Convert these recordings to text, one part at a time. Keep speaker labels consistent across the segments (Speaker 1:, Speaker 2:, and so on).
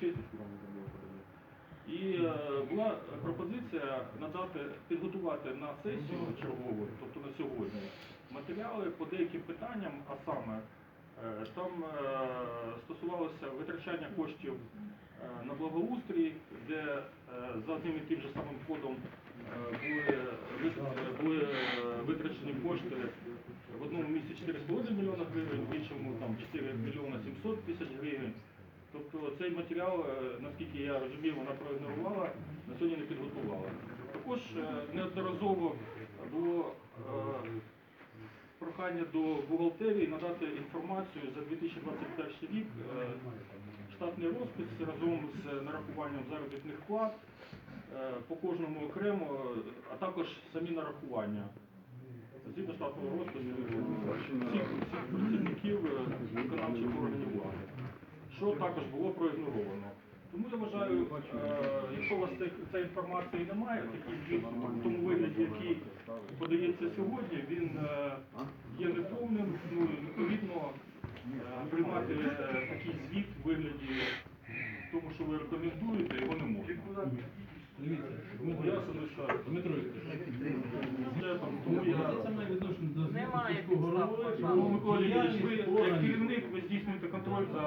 Speaker 1: чесність вам І е, була пропозиція надати, підготувати на сесію чергову, тобто на сьогодні, матеріали по деяким питанням, а саме е, там е, стосувалося витрачання коштів е, на благоустрій, де е, за одним і тим же самим кодом е, були, були е, витрачені кошти в одному місці 4,5 мільйона гривень, в іншому там 4 мільйона 700 тисяч гривень. Тобто цей матеріал, е, наскільки я розумію, вона проігнорувала, на сьогодні не підготувала. Також е, неодноразово було е, прохання до бухгалтерії надати інформацію за 2021 рік, штатний розпис разом з нарахуванням заробітних плат по кожному окремо, а також самі нарахування. Згідно штатного розпису всіх, працівників виконавчих органів влади що також було проігноровано. Тому я вважаю, е, якщо у вас цієї інформації немає, такий звіт в тому вигляді, який подається сьогодні, він е, є неповним, ну відповідно е, приймати такий звіт в вигляді тому, що ви рекомендуєте, його не можна.
Speaker 2: Дмитро
Speaker 1: бюджетом, тому я
Speaker 3: Немає підстав,
Speaker 1: Микола Леонідович, ви як керівник, здійснюєте контроль за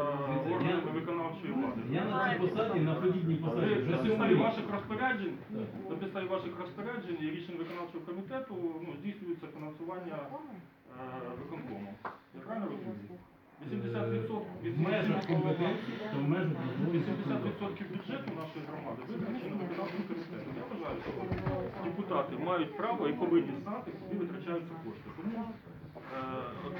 Speaker 1: органами виконавчої влади.
Speaker 2: Я на цій посаді, на подібній посаді, вже
Speaker 1: на
Speaker 2: сьомий
Speaker 1: підставі
Speaker 2: рік.
Speaker 1: ваших розпоряджень, на підставі ваших розпоряджень і рішень виконавчого комітету ну, здійснюється фінансування е, виконкому. Я правильно розумію? 80% від
Speaker 2: В межах компетенції, то в межах
Speaker 1: 80% бюджету нашої громади витрачено виконавчим комітетом. Я вважаю, що депутати мають право і повинні знати, куди витрачаються кошти. Тому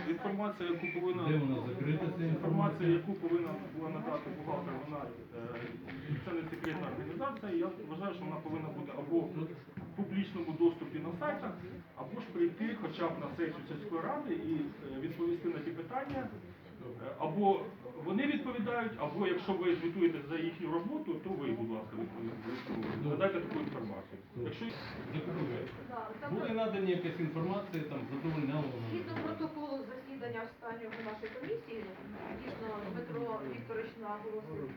Speaker 1: е, інформація, яку повинна
Speaker 2: Де вона закрита, ця
Speaker 1: інформація,
Speaker 2: інформація?
Speaker 1: яку повинна була надати бухгалтер, вона е, це не секретна організація. і Я вважаю, що вона повинна бути або в публічному доступі на сайтах, або ж прийти хоча б на сесію сільської ради і е, відповісти на ті питання. Або вони відповідають, або якщо ви звітуєте за їхню роботу, то ви, будь ласка, відповідаєте. Надайте таку інформацію. Якщо
Speaker 2: Були надані якась інформація, там задовольняла.
Speaker 4: Згідно протоколу засідання останнього нашої комісії, дійсно Дмитро Вікторович наголосив,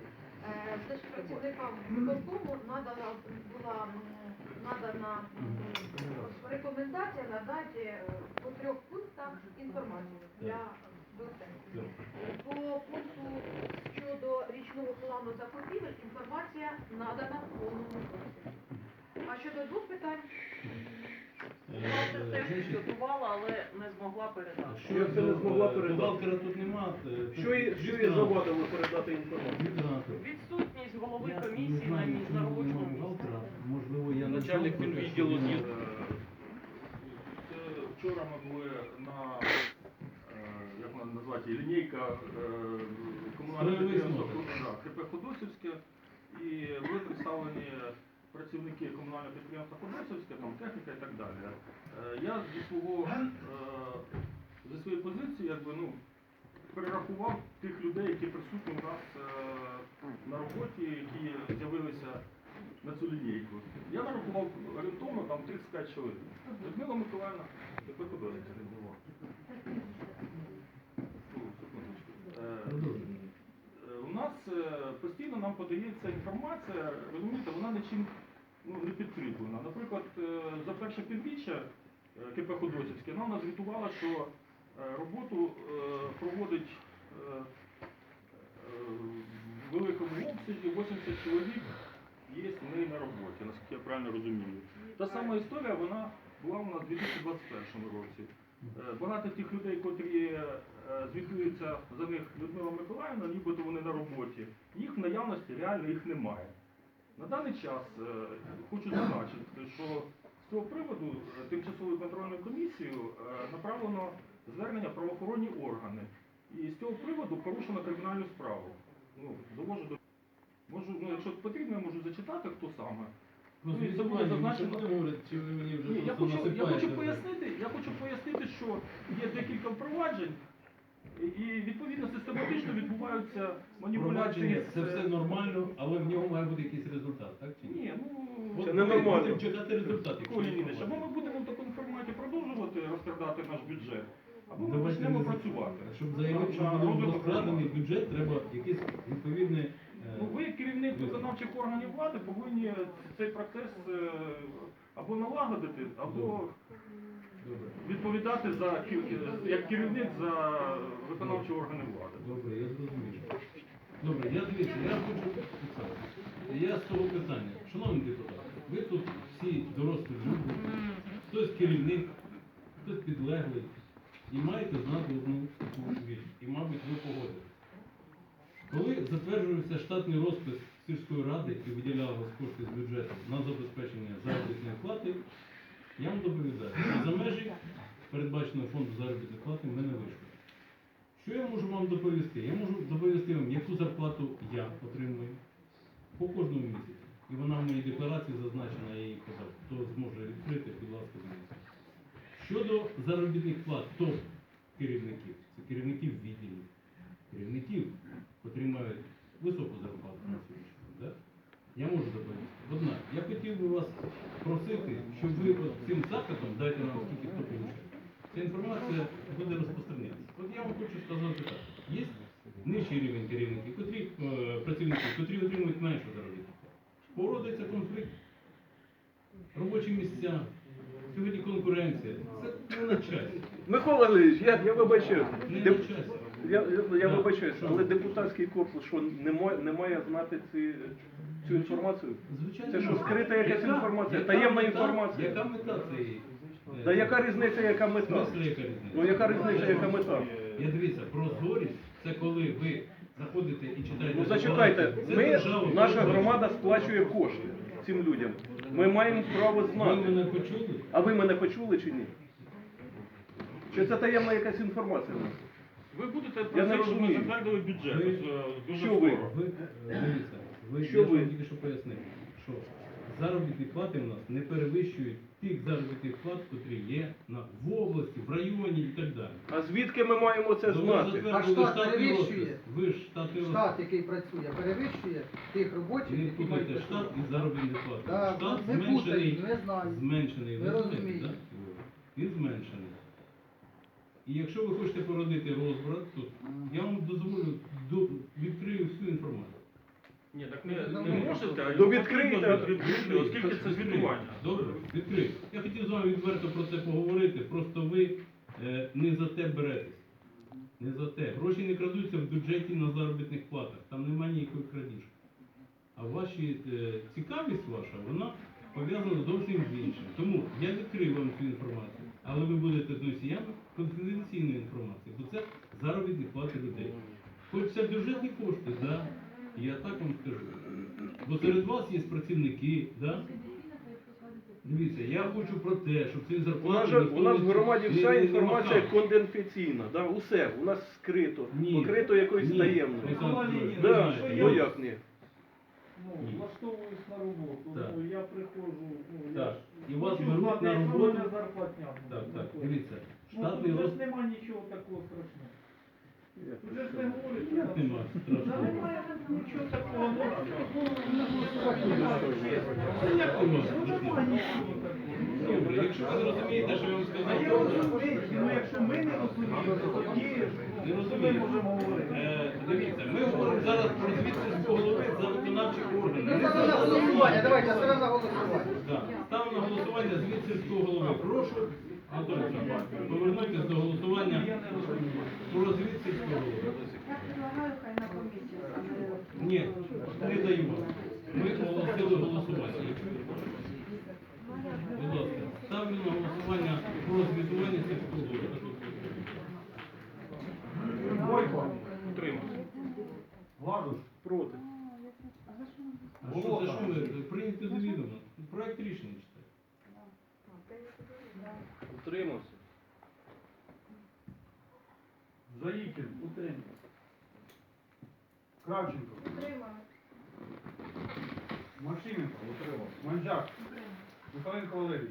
Speaker 4: е, працівникам виконкому надана була надана рекомендація надати е, по трьох пунктах інформацію для. По пункту щодо річного плану закупівель інформація надана в повному обсязі. А щодо двох питань,
Speaker 3: Бухгалтер
Speaker 2: Е,
Speaker 3: теж підготувала, але не змогла передати.
Speaker 2: Що
Speaker 5: Як це не змогла
Speaker 2: е,
Speaker 5: передати?
Speaker 2: Бухгалтера тут нема. е,
Speaker 5: Що їй, що їй завадило передати інформацію?
Speaker 3: Відсутність голови комісії на
Speaker 2: чому
Speaker 3: на робочому місці.
Speaker 2: Можливо, я
Speaker 1: Начальник
Speaker 2: знав про те, що
Speaker 1: підвідділу
Speaker 2: він-
Speaker 1: з'їзд. Це Вчора ми були на е, як лінійка е, комунального підприємства КП Ходосівське, і були представлені працівники комунального підприємства Ходосівське, там техніка і так далі. Е, Я зі свого е, зі своєї позиції, якби ну. Перерахував тих людей, які присутні у нас на роботі, які з'явилися на цю лінійку. Я нарахував орієнтовно там 35 чоловік. Людмила Миколаївна, КП Ходосівське. Ну, секундочку. Е,
Speaker 2: Продовжуй.
Speaker 1: Е, У нас е, постійно нам подається інформація, розумієте, вона нічим ну, не підкріплена. Наприклад, е, за перше півріччя е, КП Ходосівське нам назвітувало, що е, роботу проводить в великому обсязі 80 чоловік є в неї на роботі, наскільки я правильно розумію. Та сама історія вона була у нас у 2021 році. Багато тих людей, котрі е, звітуються за них Людмила Миколаївна, нібито вони на роботі, їх в наявності реально їх немає. На даний час е, хочу зазначити, що з цього приводу е, тимчасовою контрольною комісією направлено звернення правоохоронні органи. І з цього приводу порушено кримінальну справу. Ну, довожу до можу, ну якщо потрібно, я можу зачитати, хто саме. Ну, і це буде зазначено.
Speaker 2: ми будемо говорити, чи ви мені вже
Speaker 1: Ні, я хочу, я хочу пояснити, я хочу пояснити, що є декілька впроваджень, і відповідно систематично відбуваються маніпуляції. З-
Speaker 2: це все нормально, але в ньому має бути якийсь результат, так чи ні?
Speaker 1: Ні, ну
Speaker 2: От
Speaker 5: Це
Speaker 2: ми
Speaker 5: ненормально.
Speaker 2: будемо чекати результат. якщо
Speaker 1: Микола
Speaker 2: не
Speaker 1: Леонідович, або ми будемо в такому форматі продовжувати розкрадати наш бюджет, або ми
Speaker 2: Давайте
Speaker 1: почнемо працювати.
Speaker 2: Щоб заявити, що
Speaker 1: На
Speaker 2: буде
Speaker 1: розвиток
Speaker 2: розкрадений
Speaker 1: громади.
Speaker 2: бюджет, треба якесь відповідне е,
Speaker 1: Ну, ви, як керівник виконавчих органів влади, повинні цей процес е, або налагодити, або
Speaker 2: Добре.
Speaker 1: Відповідати за як керівник за виконавчі органи влади.
Speaker 2: Добре, я зрозумів. Добре, я дивіться, я хочу Олександр, Я з того питання. Шановні депутати, ви тут всі дорослі люди, хтось керівник, хтось підлеглий, і маєте знати одну таку річ, і, мабуть, ви погодитесь. Коли затверджувався штатний розпис сільської ради і виділялися кошти з бюджету на забезпечення заробітної плати, я вам доповідаю, що за межі передбаченого фонду заробітної плати ми не вийшли. Що я можу вам доповісти? Я можу доповісти вам, яку зарплату я отримую по кожному місяці. І вона в моїй декларації зазначена, я її казав. Хто зможе відкрити, будь ласка, дивіться. Щодо заробітних плат топ керівників, це керівників відділів, керівників, котрі мають високу зарплату на. Да? Я можу доповісти. Однак, я хотів би вас просити, щоб ви от цим запитом, дайте нам скільки хто получає, ця інформація буде розпространятися. От я вам хочу сказати так. Є нижчий рівень керівників, котрі, е, працівників, котрі отримують меншу заробітну плату. Породиться конфлікт, робочі місця, сьогодні конкуренція. Це не на часі.
Speaker 5: Микола Леонідович, я, я вибачаю.
Speaker 2: Не
Speaker 5: Деп-
Speaker 2: на часі.
Speaker 5: Я, я, я вибачаюсь, але депутатський корпус що не має, не має знати ці, цю інформацію?
Speaker 2: Звичайно.
Speaker 5: Це що, скрита якась
Speaker 2: Яка-
Speaker 5: інформація?
Speaker 2: яка
Speaker 5: Таємна
Speaker 2: мета-
Speaker 5: інформація?
Speaker 2: Яка мета цієї? е,
Speaker 5: Та яка різниця, яка
Speaker 2: В
Speaker 5: мета?
Speaker 2: смислі, яка різниця?
Speaker 5: Ну яка різниця, яка мета?
Speaker 2: Я дивіться, прозорість це коли ви заходите і читаєте.
Speaker 5: Ну зачекайте.
Speaker 2: Це
Speaker 5: ми,
Speaker 2: держава,
Speaker 5: наша
Speaker 2: прозорість.
Speaker 5: громада сплачує кошти цим людям. Ми маємо право
Speaker 2: Ви
Speaker 5: знати.
Speaker 2: мене почули?
Speaker 5: А ви мене почули чи ні? Чи це таємна якась інформація?
Speaker 1: Ви будете
Speaker 5: Я не
Speaker 1: щоб ми
Speaker 5: розумію.
Speaker 1: затвердили бюджет
Speaker 2: Ви-
Speaker 1: ось, е, дуже
Speaker 5: Що ви?
Speaker 1: скоро.
Speaker 2: Ви е, дивіться, ви
Speaker 5: Що
Speaker 2: я ж
Speaker 5: ви?
Speaker 2: вам тільки що пояснив, що заробітні плати в нас не перевищують тих заробітних плат, котрі є на в області, в районі і так далі.
Speaker 5: А звідки ми маємо це
Speaker 2: То ви
Speaker 5: знати?
Speaker 2: затвердили
Speaker 6: А штат
Speaker 2: штатний
Speaker 6: перевищує?
Speaker 2: розпис. Ви ж штатний розпис.
Speaker 6: Штат, який працює, перевищує тих робочих,
Speaker 2: Не
Speaker 6: які
Speaker 2: путайте
Speaker 6: мають
Speaker 2: штат і заробітні плати.
Speaker 6: Так,
Speaker 2: штат
Speaker 6: не
Speaker 2: зменшений,
Speaker 6: путайте, не знаю.
Speaker 2: зменшений.
Speaker 6: Ви
Speaker 2: ви
Speaker 6: розумієте.
Speaker 2: да? Він зменшений. І якщо ви хочете породити розбрат, то я вам дозволю до, відкрию всю інформацію.
Speaker 1: Ні, так не,
Speaker 6: Ну,
Speaker 1: не можете, а
Speaker 5: Ну, відкрийте.
Speaker 1: потрібно відкрити, оскільки це звітування.
Speaker 2: Добре, відкрию. Я хотів з вами відверто про це поговорити, просто ви е, не за те беретесь. Не за те. Гроші не крадуться в бюджеті на заробітних платах. Там немає ніякої крадіжки. А ваші е, цікавість ваша, вона пов'язана зовсім з іншим. Тому я відкрию вам цю інформацію, але ви будете носіями конфіденційної інформації, бо це заробітні плати людей. Хоч це бюджетні кошти, да, я так вам скажу. Бо серед вас є працівники, да? Дивіться, я хочу про те, щоб ці
Speaker 5: У
Speaker 2: зарплати...
Speaker 5: нас, же, у нас в громаді вся
Speaker 2: не
Speaker 5: інформація конфіденційна, да? усе, у нас скрито,
Speaker 2: Ні.
Speaker 5: покрито якоюсь
Speaker 2: Ні.
Speaker 5: таємною. Да, ну як ні?
Speaker 7: Ну, влаштовуюсь на роботу.
Speaker 2: Так.
Speaker 7: Ну, я приходжу, ну, я
Speaker 2: Так.
Speaker 7: ж
Speaker 2: І вас
Speaker 7: хочу
Speaker 2: беруть
Speaker 7: знати,
Speaker 2: на
Speaker 7: яка в
Speaker 2: роботу.
Speaker 7: зарплатня.
Speaker 2: Так,
Speaker 7: буде.
Speaker 2: так, дивіться,
Speaker 7: Ну,
Speaker 2: штатний
Speaker 7: тут ж
Speaker 2: роз...
Speaker 7: нема нічого такого страшного. Не.
Speaker 2: Добре, якщо ви зрозумієте, що я вам
Speaker 7: А я розумію, ну якщо ми не розуміємо, то тоді ми можемо говорити.
Speaker 2: Дивіться, ми говоримо зараз про звіт сільського голови за виконавчі органи.
Speaker 6: Ставимо на голосування, давайте, ставимо на голосування.
Speaker 2: Ставимо на голосування звіт сільського голови. Прошу, Анатолій повернутися до голосування про звіт сільського. Ні, не даємо. Ми оголосили голосування. Будь ласка, ставлю на голосування про звітування сільського голови.
Speaker 7: Бойко,
Speaker 1: Утримався.
Speaker 7: Владуш,
Speaker 5: Проти.
Speaker 2: А що за що ви прийняти до відома? Проект рішення читайте.
Speaker 5: Утримався.
Speaker 7: Заїкін, утримай. Кравченко, Максименко, утримав. Манджак, Михайленко Валерій,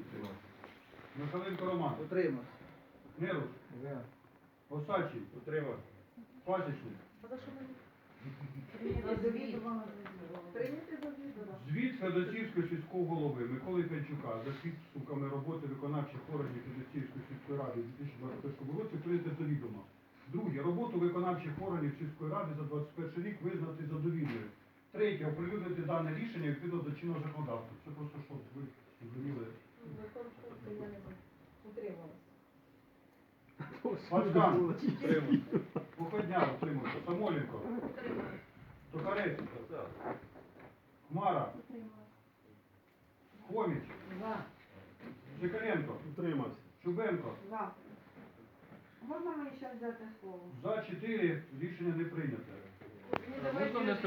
Speaker 7: Михайленко Роман,
Speaker 6: Утримався.
Speaker 7: Неруш, Осадчий,
Speaker 5: Утримався.
Speaker 7: Пасічник.
Speaker 4: Прийняти до відома.
Speaker 7: Звіт Федосівської сільського голови Миколи Федчука за підсумками роботи виконавчих органів Федосівської сільської ради у 2021 році прийняти до відома. Друге, роботу виконавчих органів сільської ради за 21 рік визнати задовільною Третє, оприлюднити дане рішення відповідно до чинного законодавства. Це просто щоб ви зрозуміли. Пацкан, Походня, утримується. Самоленко, Токарець, Хмара, Хоміч, Чекаленко,
Speaker 5: Утримався.
Speaker 7: Шубенко.
Speaker 8: За. Можна мені ще взяти слово?
Speaker 7: За 4 рішення не прийнято.
Speaker 4: Давайте-